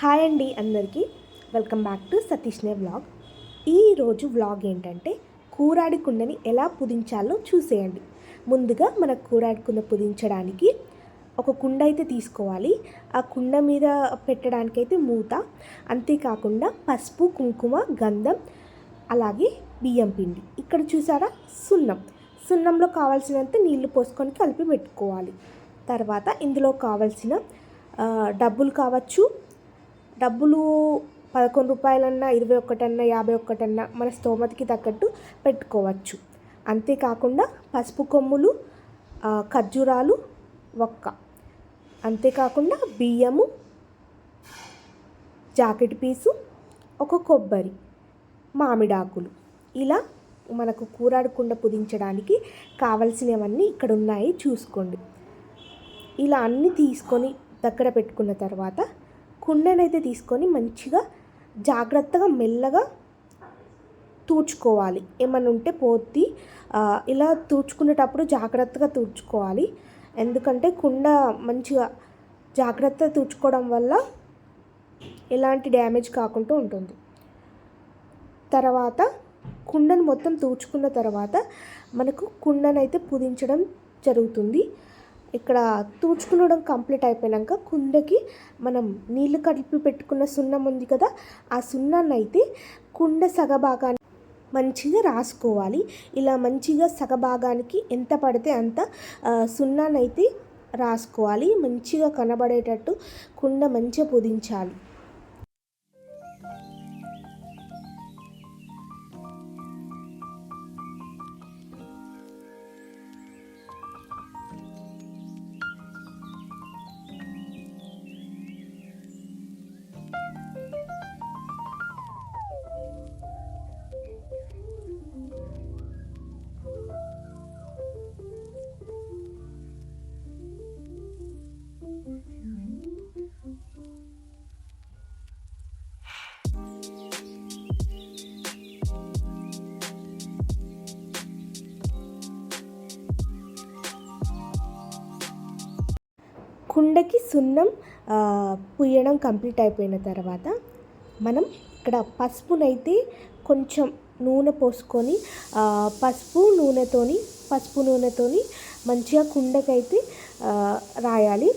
Hi అండి అందరికీ. Welcome back to సతీష్నే వ్లాగ్. ఈరోజు వ్లాగ్ ఏంటంటే కూరాడి కుండని ఎలా పుదించాలో చూసేయండి. ముందుగా మన కూరాడి కుండ పుదించడానికి ఒక కుండ అయితే తీసుకోవాలి. ఆ కుండ మీద పెట్టడానికైతే మూత అంతేకాకుండా పసుపు కుంకుమ గంధం అలాగే బియ్యం పిండి. ఇక్కడ చూసారా? సున్నం. సున్నంలో కావాల్సినంత నీళ్ళు పోసుకొని కలిపి పెట్టుకోవాలి. తర్వాత ఇందులో కావాల్సిన డబ్బులు కావచ్చు డబ్బులు పదకొండు రూపాయలన్నా ఇరవై ఒకటన్నా యాభై ఒకటన్నా మన స్తోమతకి తగ్గట్టు పెట్టుకోవచ్చు. అంతేకాకుండా పసుపు కొమ్ములు ఖర్జూరాలు ఒక్క. అంతేకాకుండా బియ్యము జాకెట్ పీసు ఒక కొబ్బరి మామిడాకులు. ఇలా మనకు కూరాడకుండా పుదించడానికి కావలసినవన్నీ ఇక్కడ ఉన్నాయి చూసుకోండి. ఇలా అన్నీ తీసుకొని దగ్గర పెట్టుకున్న తర్వాత కుండనైతే తీసుకొని మంచిగా జాగ్రత్తగా మెల్లగా తూడ్చుకోవాలి. ఏమన్నా ఉంటే పోద్ది. ఇలా తూడ్చుకునేటప్పుడు జాగ్రత్తగా తూడ్చుకోవాలి. ఎందుకంటే కుండ మంచిగా జాగ్రత్త తూడ్చుకోవడం వల్ల ఎలాంటి డ్యామేజ్ కాకుండా ఉంటుంది. తర్వాత కుండను మొత్తం తూడ్చుకున్న తర్వాత మనకు కుండనైతే పుదించడం జరుగుతుంది. ఇక్కడ తుడుచుకునడం కంప్లీట్ అయిపోయాక కుండకి మనం నీళ్ళు కలిపి పెట్టుకున్న సున్నం ఉంది కదా ఆ సున్నాన్ని అయితే కుండ సగభాగాన్ని మంచిగా రాసుకోవాలి. ఇలా మంచిగా సగభాగానికి ఎంత పడితే అంత సున్నాన్ని అయితే రాసుకోవాలి. మంచిగా కనబడేటట్టు కుండ మంచిగా పుదించాలి. కుండకి సున్నం పుయ్యడం కంప్లీట్ అయిపోయిన తర్వాత మనం ఇక్కడ పసుపునైతే కొంచెం నూనె పోసుకొని పసుపు నూనెతోని పసుపు నూనెతోని మంచిగా కుండకైతే రాయాలి.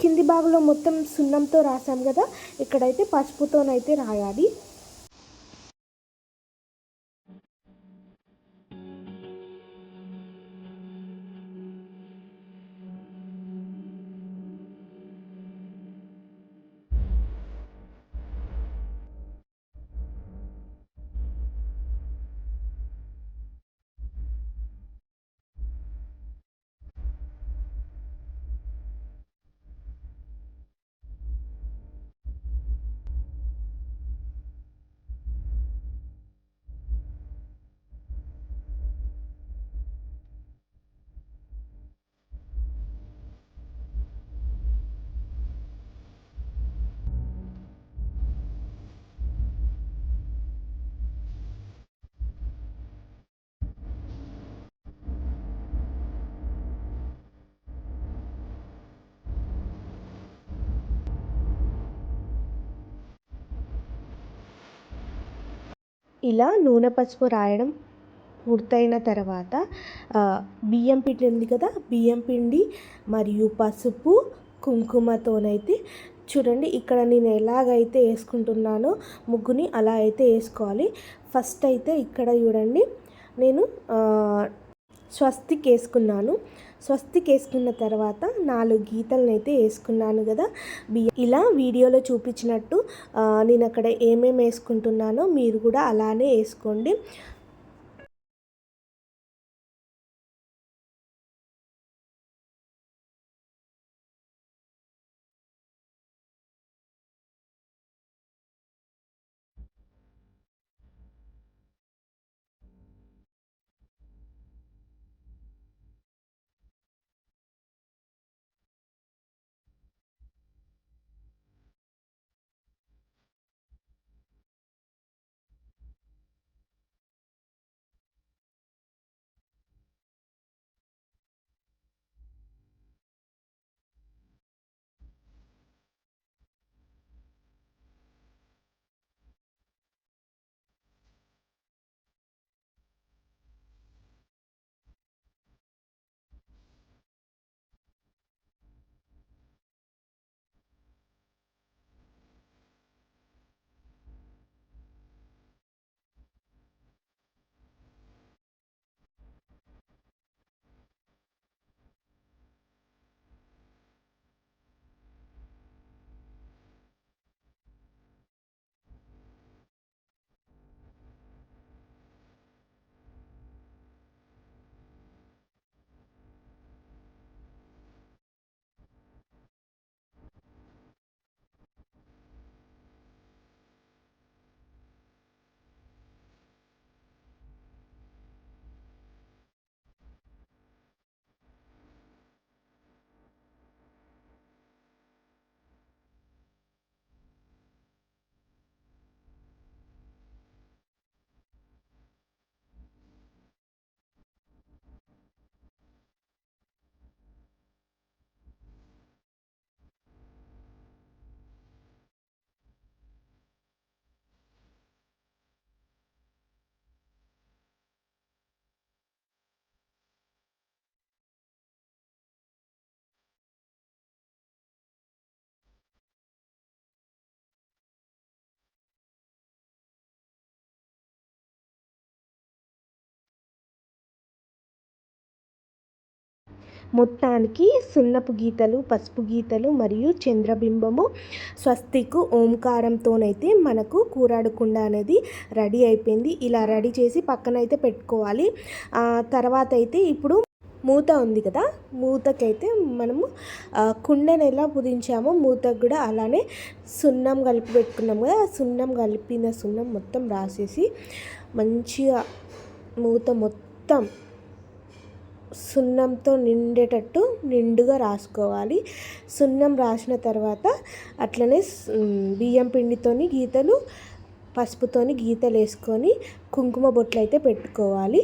కింది భాగంలో మొత్తం సున్నంతో రాసాం కదా ఇక్కడైతే పసుపుతోనైతే రాయాలి. ఇలా నూనె పసుపు రాయడం పూర్తయిన తర్వాత బియ్యం పిండి ఉంది కదా బియ్యం పిండి మరియు పసుపు కుంకుమతోనైతే చూడండి ఇక్కడ నేను ఎలాగైతే వేసుకుంటున్నానో ముగ్గుని అలా అయితే వేసుకోవాలి. ఫస్ట్ అయితే ఇక్కడ చూడండి నేను స్వస్తిక్ వేసుకున్నాను. స్వస్తిక్ వేసుకున్న తర్వాత నాలుగు గీతలను అయితే వేసుకున్నాను కదా. ఇలా వీడియోలో చూపించినట్టు నేను అక్కడ ఏమేమి వేసుకుంటున్నానో మీరు కూడా అలానే వేసుకోండి. మొత్తానికి సున్నపు గీతలు పసుపు గీతలు మరియు చంద్రబింబము స్వస్తికు ఓంకారంతోనైతే మనకు కూరాడకుండ అనేది రెడీ అయిపోయింది. ఇలా రెడీ చేసి పక్కనైతే పెట్టుకోవాలి. తర్వాత అయితే ఇప్పుడు మూత ఉంది కదా మూతకైతే మనము కుండను ఎలా పుదించామో మూతకు కూడా అలానే సున్నం కలిపి పెట్టుకున్నాము కదా సున్నం కలిపిన సున్నం మొత్తం రాసేసి మంచిగా మూత మొత్తం సున్నంతో నిండేటట్టు నిండుగా రాసుకోవాలి. సున్నం రాసిన తర్వాత అట్లనే బియ్యం పిండితోని గీతలు పసుపుతోని గీతలు వేసుకొని కుంకుమ బొట్లు అయితే పెట్టుకోవాలి.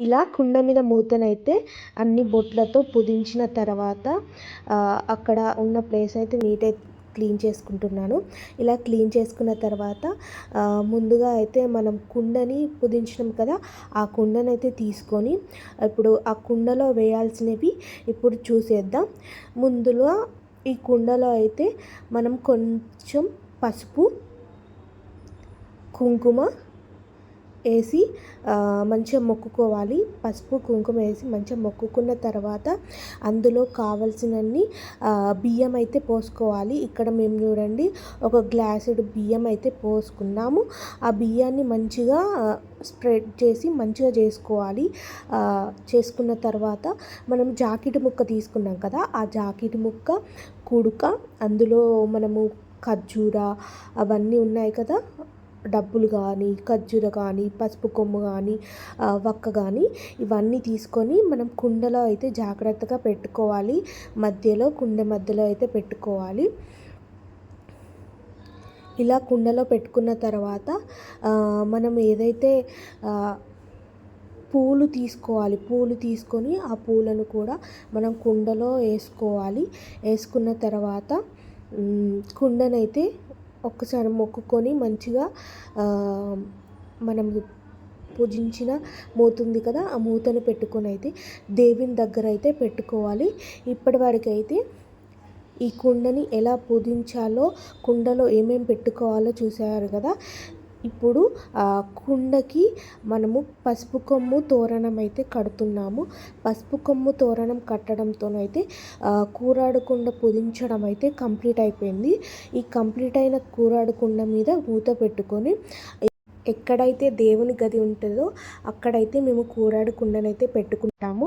ఇలా కుండ మీద మూతనైతే అన్ని బొట్లతో పుదించిన తర్వాత అక్కడ ఉన్న ప్లేస్ అయితే నీట్ క్లీన్ చేసుకుంటున్నాను. ఇలా క్లీన్ చేసుకున్న తర్వాత ముందుగా అయితే మనం కుండని పుదించినాం కదా ఆ కుండనైతే తీసుకొని ఇప్పుడు ఆ కుండలో వేయాల్సినవి ఇప్పుడు చూసేద్దాం. ముందుగా ఈ కుండలో అయితే మనం కొంచెం పసుపు కుంకుమ వేసి మంచిగా మొక్కుకోవాలి. పసుపు కుంకుమ వేసి మంచిగా మొక్కుకున్న తర్వాత అందులో కావలసినన్ని బియ్యం అయితే పోసుకోవాలి. ఇక్కడ మేము చూడండి ఒక గ్లాసుడు బియ్యం అయితే పోసుకున్నాము. ఆ బియ్యాన్ని మంచిగా స్ప్రెడ్ చేసి మంచిగా చేసుకోవాలి. చేసుకున్న తర్వాత మనం జాకెట్ ముక్క తీసుకున్నాం కదా ఆ జాకెట్ ముక్క కుడుక అందులో మనము ఖర్జూర అవన్నీ ఉన్నాయి కదా డబ్బులు కానీ ఖర్జూర కానీ పసుపు కొమ్ము కానీ వక్క కానీ ఇవన్నీ తీసుకొని మనం కుండలో అయితే జాగ్రత్తగా పెట్టుకోవాలి. మధ్యలో కుండ మధ్యలో అయితే పెట్టుకోవాలి. ఇలా కుండలో పెట్టుకున్న తర్వాత మనం ఏదైతే పూలు తీసుకోవాలి పూలు తీసుకొని ఆ పూలను కూడా మనం కుండలో వేసుకోవాలి. వేసుకున్న తర్వాత కుండనైతే ఒక్కసారి మొక్కుకొని మంచిగా మనం పూజించిన మూత ఉంది కదా ఆ మూతను పెట్టుకొని అయితే దేవుని దగ్గర అయితే పెట్టుకోవాలి. ఇప్పటి అయితే ఈ కుండని ఎలా పూజించాలో కుండలో ఏమేమి పెట్టుకోవాలో చూసారు కదా. ఇప్పుడు ఆ కుండకి మనము పసుపు కొమ్ము తోరణం అయితే కడుతున్నాము. పసుపు కొమ్ము తోరణం కట్టడంతోనైతే కూరాడుకుండ పుదించడం అయితే కంప్లీట్ అయిపోయింది. ఈ కంప్లీట్ అయిన కూరాడు కుండ మీద మూత పెట్టుకొని ఎక్కడైతే దేవుని గది ఉంటుందో అక్కడైతే మేము కూరాడుకుండనైతే పెట్టుకుంటాము.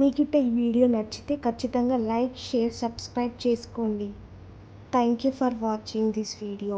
మీకు ఈ వీడియో నచ్చితే ఖచ్చితంగా లైక్ షేర్ సబ్స్క్రైబ్ చేసుకోండి. Thank you for watching this video